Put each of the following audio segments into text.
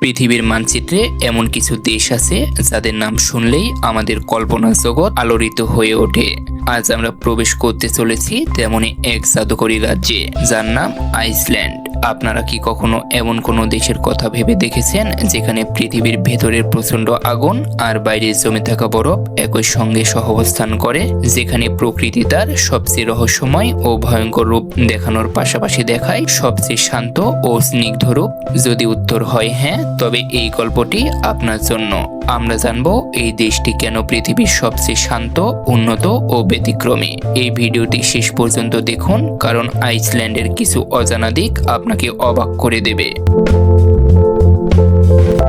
পৃথিবীর মানচিত্রে এমন কিছু দেশ আছে যাদের নাম শুনলেই আমাদের কল্পনা জগৎ আলোড়িত হয়ে ওঠে। আজ আমরা প্রবেশ করতে চলেছি তেমনই এক জাদুকরী রাজ্যে, যার নাম আইসল্যান্ড। আপনারা কি কখনো এমন কোনো দেশের কথা ভেবে দেখেছেন যেখানে পৃথিবীর ভেতরের প্রচণ্ড আগুন আর বাইরে জমে থাকা বরফ একই সঙ্গে সহাবস্থান করে, যেখানে প্রকৃতি তার সবচেয়ে রহস্যময় ও ভয়ঙ্কর রূপ দেখানোর পাশাপাশি দেখায় সবচেয়ে শান্ত ও স্নিগ্ধ রূপ? যদি উত্তর হয় হ্যাঁ তবে এই গল্পটি আপনার জন্য। আমরা জানব এই দেশটি কেন পৃথিবীর সবচেয়ে শান্ত, উন্নত ও ব্যতিক্রমী। এই ভিডিওটি শেষ পর্যন্ত দেখুন, কারণ আইসল্যান্ডের কিছু অজানা দিক আপনাকে অবাক করে দেবে।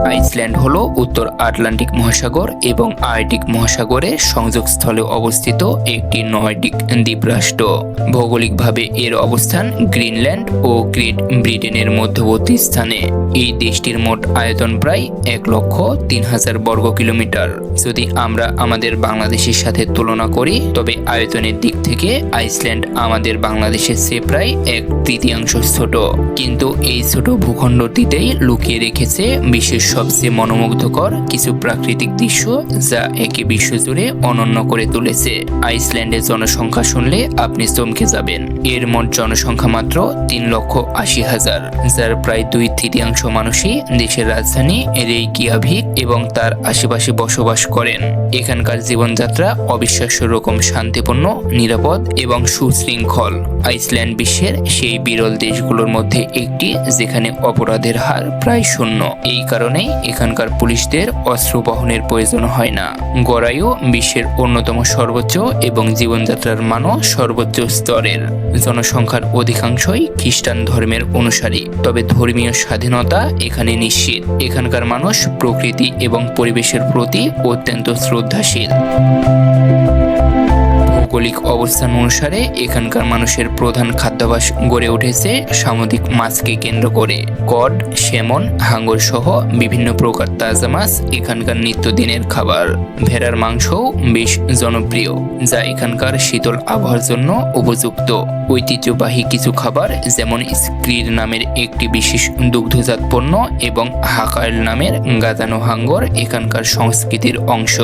আইসল্যান্ড হলো উত্তর আটলান্টিক মহাসাগর এবং আর্কটিক মহাসাগরের সংযোগস্থলে অবস্থিত একটি নয়ডিক দ্বীপরাষ্ট্র। ভৌগোলিকভাবে এর অবস্থান গ্রিনল্যান্ড ও গ্রেট ব্রিটেনের মধ্যবর্তী স্থানে। এই দেশটির মোট আয়তন প্রায় এক লক্ষ তিন হাজার বর্গ কিলোমিটার। যদি আমরা আমাদের বাংলাদেশের সাথে তুলনা করি, তবে আয়তনের দিক থেকে আইসল্যান্ড আমাদের বাংলাদেশের চেয়ে প্রায় এক তৃতীয়াংশ ছোট। কিন্তু এই ছোট ভূখণ্ডটিতেই লুকিয়ে রেখেছে বিশ্বের সবচেয়ে মনোমুগ্ধকর কিছু প্রাকৃতিক দৃশ্য যা একে বিশ্বজুড়ে অনন্য করে তুলেছে। আইসল্যান্ডের জনসংখ্যা শুনলে আপনি চমকে যাবেন। এর মোট জনসংখ্যা মাত্র তিন লক্ষ আশি হাজার, যার প্রায় দুই তৃতীয়াংশ মানুষই দেশের রাজধানী রেই রেইকিয়াভিক এবং তার আশেপাশে বসবাস করেন। এখানকার জীবনযাত্রা অবিশ্বাস্য রকম শান্তিপূর্ণ, নিরাপদ এবং সুশৃঙ্খল। আইসল্যান্ড বিশ্বের সেই বিরল দেশগুলোর মধ্যে একটি, যেখানে অপরাধের হার প্রায় শূন্য। এই কারণেই এখানকার পুলিশদের অস্ত্র বহনের প্রয়োজন হয় না। গড়াইও বিশ্বের অন্যতম সর্বোচ্চ এবং জীবনযাত্রার মানও সর্বোচ্চ স্তরের। জনসংখ্যার অধিকাংশই খ্রিস্টান ধর্মের অনুসারী। তবে ধর্মীয় স্বাধীনতা এখানে নিশ্চিত। এখানকার মানুষ প্রকৃতি এবং পরিবেশের প্রতি অত্যন্ত শ্রদ্ধাশীল। ভৌগোলিক অবস্থান অনুসারে এখানকার মানুষের প্রধান খাদ্যাভাস গড়ে উঠেছে সামুদ্রিক মাছকে কেন্দ্র করে। কড, সেমন, হাঙ্গর সহ বিভিন্ন প্রকার তাজা মাছ এখানকার নিত্যদিনের খাবার। ভেড়ার মাংসও বেশ জনপ্রিয়, যা এখানকার শীতল আবহাওয়ার জন্য উপযুক্ত। ঐতিহ্যবাহী কিছু খাবার যেমন স্ক্রির নামের একটি বিশেষ দুগ্ধজাত পণ্য এবং হাকাইল নামের গাজানো হাঙ্গর এখানকার সংস্কৃতির অংশ।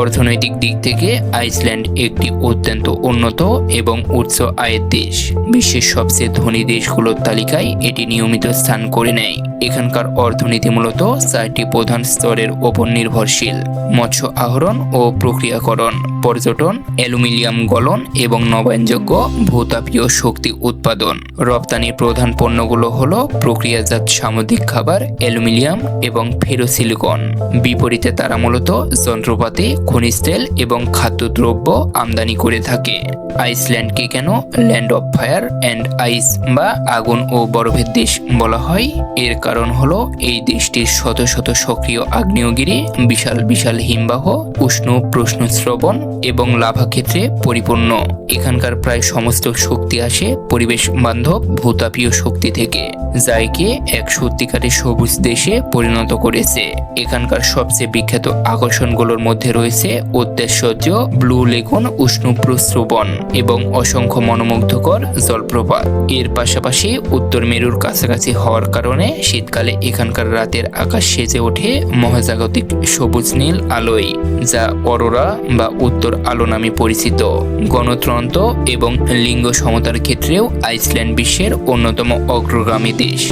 অর্থনৈতিক দিক থেকে আইসল্যান্ড একটি অত্যন্ত উন্নত এবং উচ্চ আয়ের দেশ। বিশ্বের সবচেয়ে ধনী দেশগুলোর তালিকায় এটি নিয়মিত স্থান করে নেয়। এখানকার অর্থনীতি মূলত চারটি প্রধান স্তরের ওপর নির্ভরশীল, মৎস্য আহরণ ও প্রক্রিয়াকরণ, পর্যটন, অ্যালুমিনিয়াম গলন এবং নবায়নযোগ্য ভূতাপীয় শক্তি উৎপাদন। রপ্তানির প্রধান পণ্যগুলো হলো প্রক্রিয়াজাত সামুদ্রিক খাবার, অ্যালুমিনিয়াম এবং ফেরোসিলিকন। বিপরীতে তারা মূলত যন্ত্রপাতি, খনিজ তেল এবং খাদ্যদ্রব্য আমদানি করে থাকে। আইসল্যান্ডকে কেন land of fire and ice বা আগুন ও বরফের দেশ বলা হয়? এর কারণ হলো এই দেশটির শত শত সক্রিয় আগ্নেয়গিরি, বিশাল বিশাল হিমবাহ, উষ্ণ প্রশ্নশ্রবণ এবং লাভা ক্ষেত্রে পরিপূর্ণ। এখানকার প্রায় সমস্ত শক্তি আসে পরিবেশ বান্ধব ভূতাপীয় শক্তি থেকে যা একে সত্যিকারের সবুজ দেশে পরিণত করেছে। এখানকার সবচেয়ে বিখ্যাত আকর্ষণগুলোর মধ্যে রয়েছে অত্যাশ্চর্য ব্লু লেগুন উষ্ণ প্রস্রবণ এবং অসংখ্য মনোমুগ্ধকর জলপ্রপাত। এর পাশাপাশি উত্তর মেরুর কাছাকাছি হওয়ার কারণে শীতকালে এখানকার রাতের আকাশ সেজে ওঠে মহাজাগতিক সবুজ নীল আলোয়, যা অরোরা বা উত্তর আলো নামে পরিচিত। গণতন্ত্র এবং লিঙ্গ সমতার ক্ষেত্রেও আইসল্যান্ড বিশ্বের অন্যতম অগ্রগামী দেশ।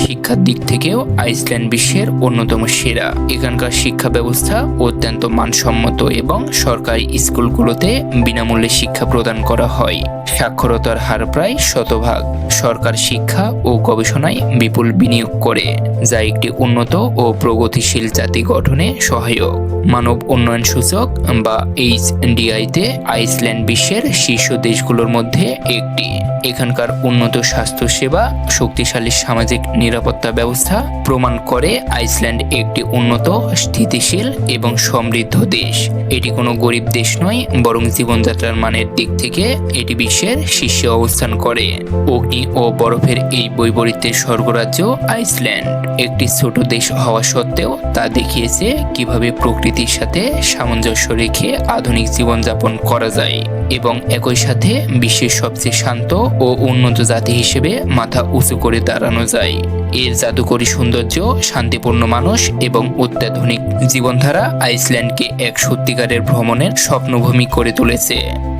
শিক্ষার দিক থেকেও আইসল্যান্ড বিশ্বের অন্যতম সেরা। এখানকার শিক্ষা ব্যবস্থা অত্যন্ত মানসম্মত এবং সরকারি স্কুলগুলোতে বিনামূল্যে শিক্ষা প্রদান করা হয়। সাক্ষরতার হার প্রায় শতভাগ। সরকার শিক্ষা ও গবেষণায় বিপুল বিনিয়োগ করে, যা একটি উন্নত ও প্রগতিশীল জাতি গঠনে সহায়ক। মানব উন্নয়ন সূচক বা এইচডিআইতে আইসল্যান্ড বিশ্বের শীর্ষ দেশগুলোর মধ্যে একটি। এখানকার উন্নত স্বাস্থ্যসেবা, শক্তিশালী সামাজিক নিরাপত্তা ব্যবস্থা প্রমাণ করে আইসল্যান্ড একটি উন্নত, স্থিতিশীল এবং সমৃদ্ধ দেশ। এটি কোনো গরিব দেশ নয়, বরং জীবনযাত্রার মানের দিক থেকে এটি বিশ্বের বিশ্বের শীর্ষে অবস্থান করে। অগ্নি ও বরফের এই বৈপরীত্যের স্বর্গরাজ্য আইসল্যান্ড। একটি ছোট দেশ হওয়া সত্ত্বেও তা দেখিয়েছে কীভাবে প্রকৃতির সাথে সামঞ্জস্য রেখে আধুনিক জীবনযাপন করা যায় এবং একই সাথে বিশ্বের সবচেয়ে শান্ত ও উন্নত জাতি হিসেবে মাথা উঁচু করে দাঁড়ানো যায়। এর জাদুকরী সৌন্দর্য শান্তিপূর্ণ মানুষ এবং অত্যাধুনিক জীবনধারা আইসল্যান্ডকে এক সত্যিকারের ভ্রমণের স্বপ্নভূমি করে তুলেছে।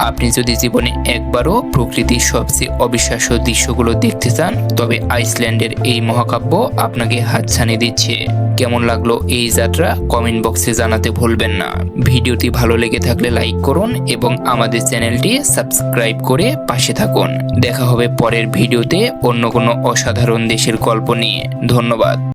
আপনি যদি জীবনে একবারও প্রকৃতির সবচেয়ে অবিশ্বাস্য দৃশ্যগুলো দেখতে চান, তবে আইসল্যান্ডের এই মহাকাব্য আপনাকে হাতছানি দিচ্ছে। কেমন লাগল এই যাত্রা? কমেন্ট বক্সে জানাতে ভুলবেন না। ভিডিওটি ভালো লেগে থাকলে লাইক করুন এবং আমাদের চ্যানেলটি সাবস্ক্রাইব করে পাশে থাকুন। দেখা হবে পরের ভিডিওতে অন্য কোনো অসাধারণ দেশের গল্প নিয়ে। ধন্যবাদ।